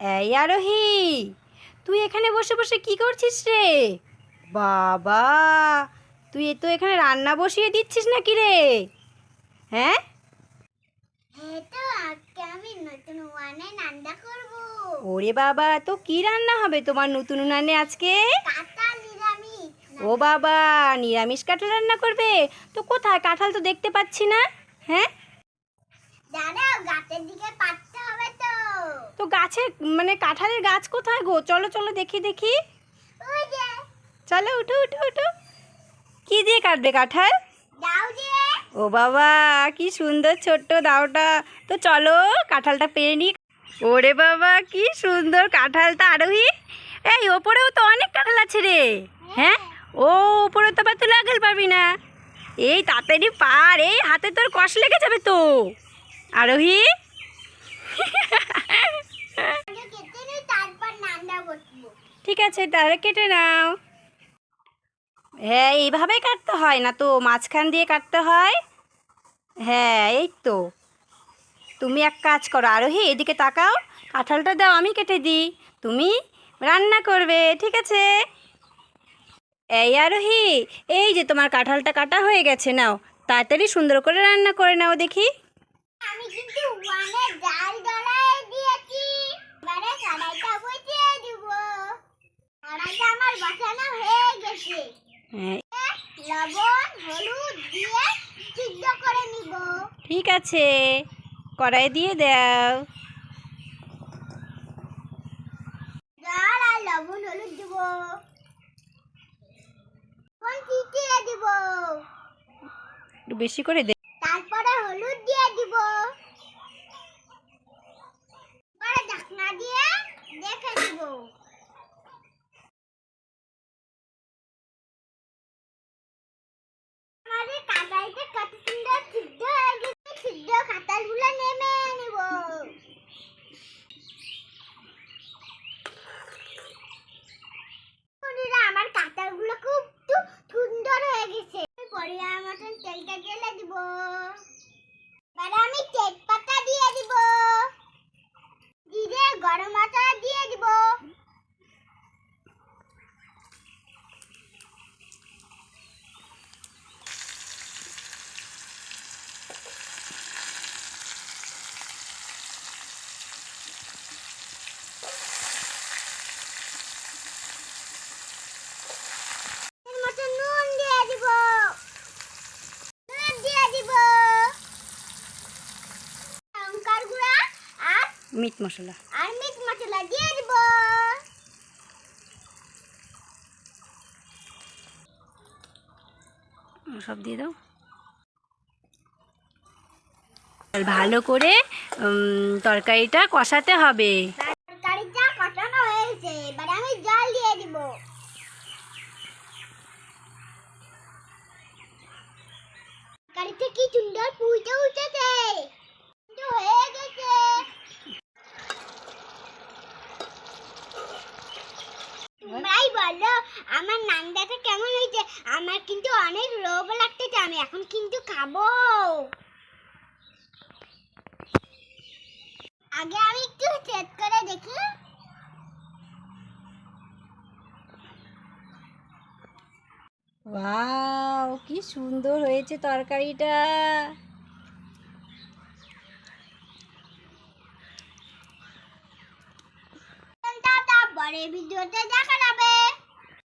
এই আরোহী তুই এখানে বসে বসে কি করছিস রে? বাবা তুই তো এখানে রান্না বসিয়ে দিচ্ছিস নাকি রে? হ্যাঁ? হ্যাঁ তো আজকে আমি নতুন ওয়ানে রান্না করব। ওরে বাবা তো কি রান্না হবে তোমার নতুন উনানে আজকে? নিরামিষ। ও বাবা নিরামিষ কাঁঠাল রান্না করবে? তো কোথায়? কাঁঠাল তো দেখতে পাচ্ছি না হ্যাঁ? দাঁড়াও গাছের দিকে পাঠতে হবে তো তো গাছের মানে কাঁঠালের গাছ কোথায় গো? চলো চলো দেখি দেখি। চলো উঠো উঠো উঠো। কি দিয়ে কাটবে কাঁঠাল? ও বাবা কি সুন্দর ছোট্ট দাওটা। তো চলো কাঁঠালটা পেয়ে নি। ওরে বাবা কি সুন্দর কাঁঠালটা আরোহী। এই ওপরেও তো অনেক কাঁঠাল আছে রে। হ্যাঁ? ও ওপরে তো আবার তুই লাগাল পাবি না। এই তাড়াতাড়ি পার। এই হাতে তোর কষ লেগে যাবে তো। আরোহী আগে কেটে নিই তারপর রান্না বসবো ঠিক আছে, তাহলে কেটে নাও। হ্যাঁ এইভাবেই কাটতে হয় না তো, মাঝখান দিয়ে কাটতে হয়। হ্যাঁ এই তো। তুমি এক কাজ করো, আরোহী, এদিকে তাকাও। কাঁঠালটা দাও, আমি কেটে দিই। তুমি রান্না করবে, ঠিক আছে? এই আরোহী, এই যে তোমার কাঁঠালটা কাটা হয়ে গেছে, নাও। তাড়াতাড়ি সুন্দর করে রান্না করে নাও দেখি। আমি কিন্তু ডাল দিয়েছি। বসানো হয়ে গেছে। হ্যাঁ। লবণ হলুদ দিয়ে সিদ্ধ করে নিব। ঠিক আছে কড়াই দিয়ে দাও। ডাল আর লবণ হলুদ দিব। চিটিয়ে দিব। একটু বেশি করে দে। তারপরে হলুদ দিয়ে দিব। ঢাকনা দিয়ে দেখে দিব আমাদের কাদাইতে কত সুন্দর সিদ্ধ হয়ে গেছে সিদ্ধ কাঁঠালগুলো নেমে নিব বন্ধুরা, আমার কাঁঠালগুলো খুব তু- সুন্দর হয়ে গেছে পরিমাণ মতন তেলটা ঢেলে দিব এবারে আমি তেজপাতা দিয়ে দিব জিরে গরম মশলা দিয়ে দিব এর মতো নুন দিয়ে দিব নুন দিয়ে দিব লঙ্কার গুঁড়া আর মিট মশলা। আর মিট মশলা দিয়ে দিব। সব দিয়ে দাও। ভালো করে তরকারিটা কষাতে হবে। তরকারিটা কষানো হয়েছে এবার আমি জল দিয়ে দিব। তরকারিতে কি সুন্দর ফুটে উঠেছে কিন্তু হয়ে গেছে তোমরাই বলো আমার নান্দাটা কেমন হয়েছে আমার কিন্তু অনেক রোগ লাগতেছে আমি এখন কিন্তু খাব। আগে আমি একটু চেক করে দেখি। ওয়াও কি সুন্দর হয়েছে তরকারিটা। পরে ভিডিওতে দেখা